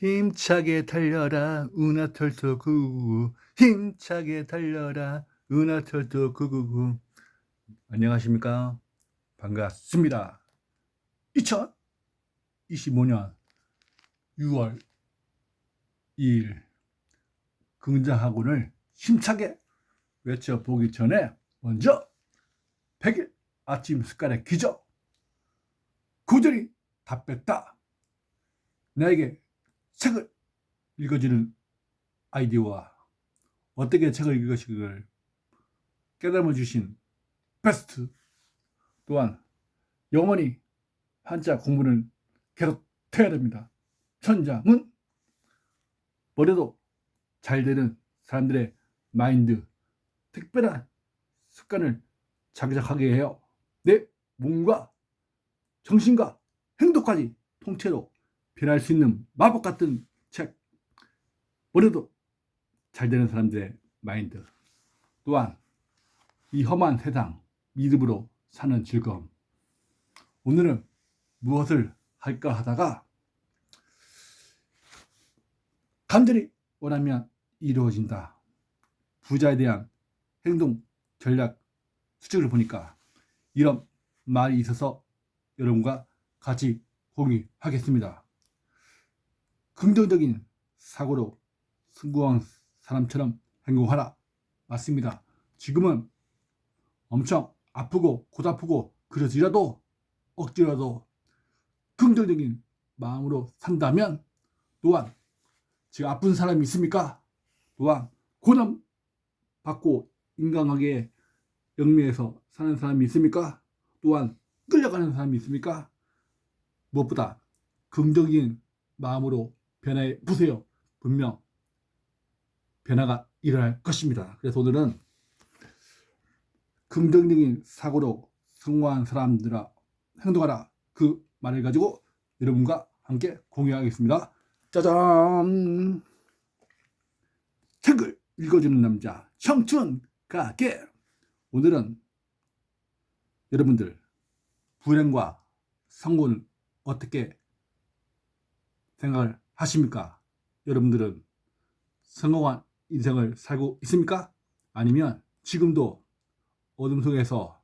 힘차게 달려라 은하철도 999 힘차게 달려라 은하철도 999 안녕하십니까? 반갑습니다. 2025년 6월 2일 긍정학원을 힘차게 외쳐보기 전에 먼저 100일 아침 습관의 기적 고전이 답했다. 나에게 책을 읽어주는 아이디어와 어떻게 책을 읽으시기를 깨달아 주신 베스트 또한 영원히 한자 공부는 계속 해야 됩니다. 천장은 머리도 잘 되는 사람들의 마인드 특별한 습관을 자기작하게 해요. 내 몸과 정신과 행동까지 통째로 변할 수 있는 마법 같은 책. 머리도 잘 되는 사람들의 마인드. 또한 이 험한 세상 믿음으로 사는 즐거움. 오늘은 무엇을 할까 하다가 간절히 원하면 이루어진다. 부자에 대한 행동 전략 수칙을 보니까 이런 말이 있어서 여러분과 같이 공유하겠습니다. 긍정적인 사고로 성공한 사람처럼 행동하라. 맞습니다. 지금은 엄청 아프고 고다프고 그러지라도 억지라도 긍정적인 마음으로 산다면 또한 지금 아픈 사람이 있습니까? 또한 고난 받고 인간하게 영미에서 사는 사람이 있습니까? 또한 끌려가는 사람이 있습니까? 무엇보다 긍정적인 마음으로 변화해 보세요. 분명 변화가 일어날 것입니다. 그래서 오늘은 긍정적인 사고로 성공한 사람들아 행동하라 그 말을 가지고 여러분과 함께 공유하겠습니다. 짜잔! 책을 읽어주는 남자 청춘 가게 오늘은 여러분들 불행과 성공을 어떻게 생각을 하십니까? 여러분들은 성공한 인생을 살고 있습니까? 아니면 지금도 어둠 속에서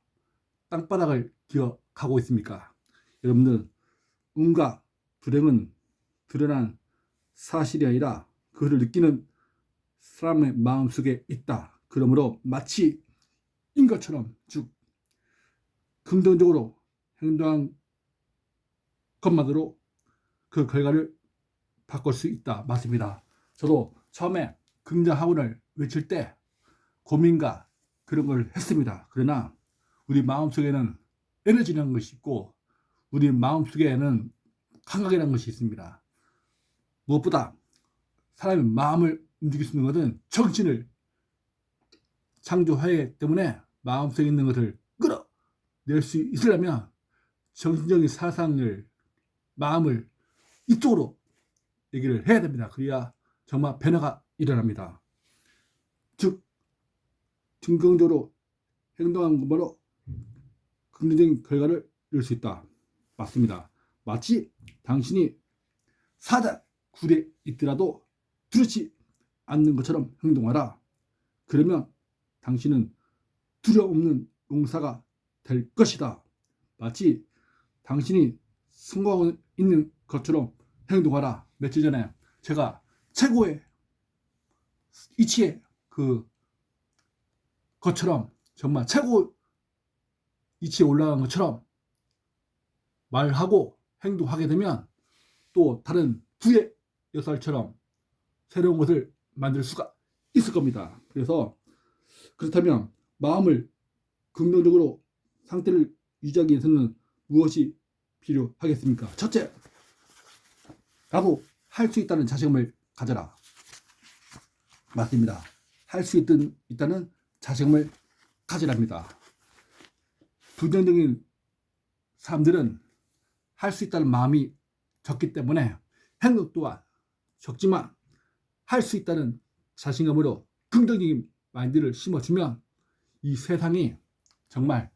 땅바닥을 기어가고 있습니까? 여러분들 운과 불행은 드러난 사실이 아니라 그를 느끼는 사람의 마음 속에 있다. 그러므로 마치 인 것처럼 쭉 긍정적으로 행동한 것만으로 그 결과를 바꿀 수 있다. 맞습니다. 저도 처음에 긍정 학원을 외칠 때 고민과 그런 걸 했습니다. 그러나 우리 마음속에는 에너지라는 것이 있고 우리 마음속에는 감각이라는 것이 있습니다. 무엇보다 사람의 마음을 움직일 수 있는 것은 정신을 창조하기 때문에 마음속에 있는 것을 끌어낼 수 있으려면 정신적인 사상을 마음을 이쪽으로 얘기를 해야 됩니다. 그래야 정말 변화가 일어납니다. 즉 긍정적으로 행동한 것으로 긍정적인 결과를 이룰 수 있다. 맞습니다. 마치 당신이 사자 굴에 있더라도 두렵지 않는 것처럼 행동하라. 그러면 당신은 두려움 없는 용사가 될 것이다. 마치 당신이 성공하고 있는 것처럼 행동하라. 며칠 전에 제가 최고의 이치의 그 것처럼 정말 최고 이치에 올라간 것처럼 말하고 행동하게 되면 또 다른 두의 여살처럼 새로운 것을 만들 수가 있을 겁니다. 그래서 그렇다면 마음을 긍정적으로 상태를 유지하기 위해서는 무엇이 필요하겠습니까? 첫째, 나도 할수 있다는 자신감을 가져라. 맞습니다. 할 수 있다는 자신감을 가지랍니다. 부정적인 사람들은 할 수 있다는 마음이 적기 때문에 행동 또한 적지만 할 수 있다는 자신감으로 긍정적인 마인드를 심어주면 이 세상이 정말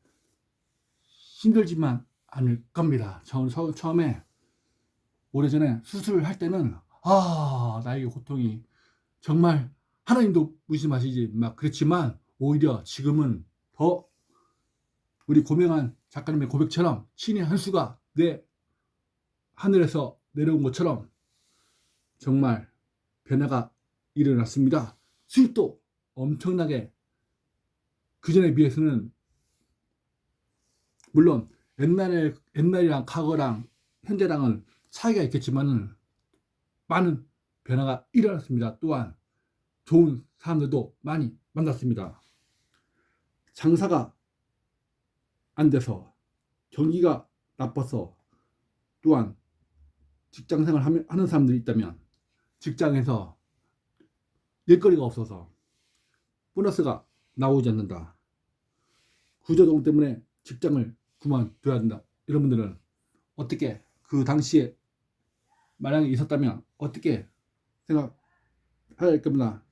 힘들지만 않을 겁니다. 저 처음에 오래전에 수술을 할 때는 아 나에게 고통이 정말 하나님도 무심하시지 막 그렇지만 오히려 지금은 더 우리 고명한 작가님의 고백처럼 신의 한 수가 내 하늘에서 내려온 것처럼 정말 변화가 일어났습니다. 수입도 엄청나게 그 전에 비해서는 물론 옛날에 옛날이랑 과거랑 현재랑은 차이가 있겠지만은 많은 변화가 일어났습니다. 또한 좋은 사람들도 많이 만났습니다. 장사가 안 돼서 경기가 나빠서 또한 직장 생활 하면- 하는 사람들이 있다면 직장에서 일거리가 없어서 보너스가 나오지 않는다. 구조동 때문에 직장을 그만둬야 된다. 이런 분들은 어떻게 그 당시에 만약에 있었다면 어떻게 생각해야 할 겁니다.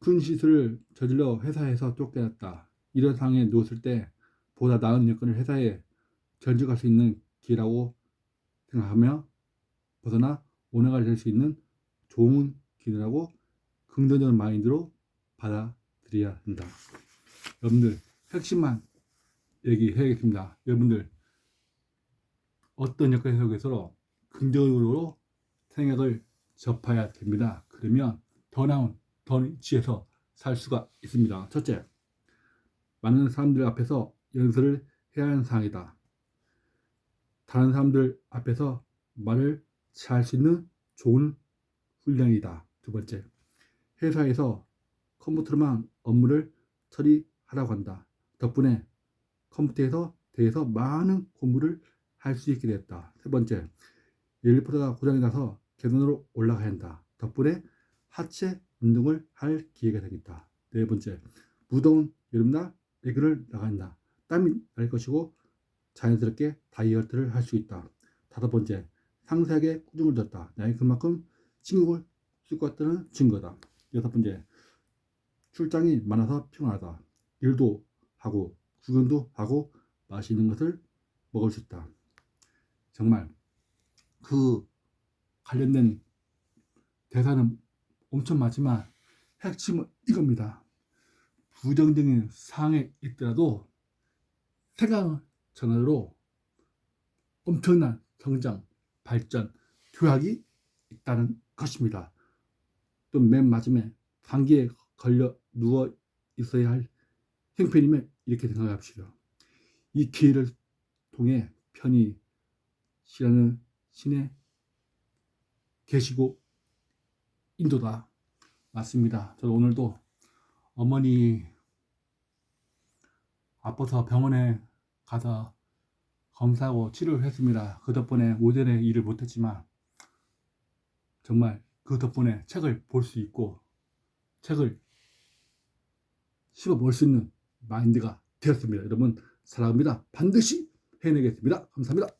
큰 실수를 저질러 회사에서 쫓겨났다. 이런 상황에 누웠을 때 보다 나은 여건을 회사에 전직할 수 있는 기회라고 생각하며 벗어나 오너가 될 수 있는 좋은 기회라고 긍정적인 마인드로 받아들여야 한다. 여러분들 핵심만 얘기해야겠습니다. 여러분들 어떤 여건 속에서도 긍정적으로 생각을 접해야 됩니다. 그러면 더 나은 더 위치에서 살 수가 있습니다. 첫째, 많은 사람들 앞에서 연설을 해야 하는 상황이다. 다른 사람들 앞에서 말을 잘 할 수 있는 좋은 훈련이다. 두 번째, 회사에서 컴퓨터로만 업무를 처리하라고 한다. 덕분에 컴퓨터에서 대해서 많은 공부를 할 수 있게 됐다. 세 번째, 일리포터가 고장이 나서 계단으로 올라가야 한다. 덕분에 하체 운동을 할 기회가 되겠다. 네 번째, 무더운 여름날 애교를 나간다. 땀이 날 것이고 자연스럽게 다이어트를 할 수 있다. 다섯 번째, 상세하게 꾸중을 뒀다. 나의 그만큼 신경을 쓸 것 같다는 증거다. 여섯 번째, 출장이 많아서 피곤하다. 일도 하고 구경도 하고 맛있는 것을 먹을 수 있다. 정말 그 관련된 대사는 엄청 많지만 핵심은 이겁니다. 부정적인 상황에 있더라도 생각 전환으로 엄청난 성장, 발전, 교약이 있다는 것입니다. 또 맨 마지막에 감기에 걸려 누워 있어야 할 형편이면 이렇게 생각합시다. 이 기회를 통해 편히 쉬라는 신에 계시고 인도다. 맞습니다. 저도 오늘도 어머니 아파서 병원에 가서 검사하고 치료를 했습니다. 그 덕분에 오전에 일을 못했지만 정말 그 덕분에 책을 볼 수 있고 책을 씹어 볼수 있는 마인드가 되었습니다. 여러분 사랑합니다. 반드시 해내겠습니다. 감사합니다.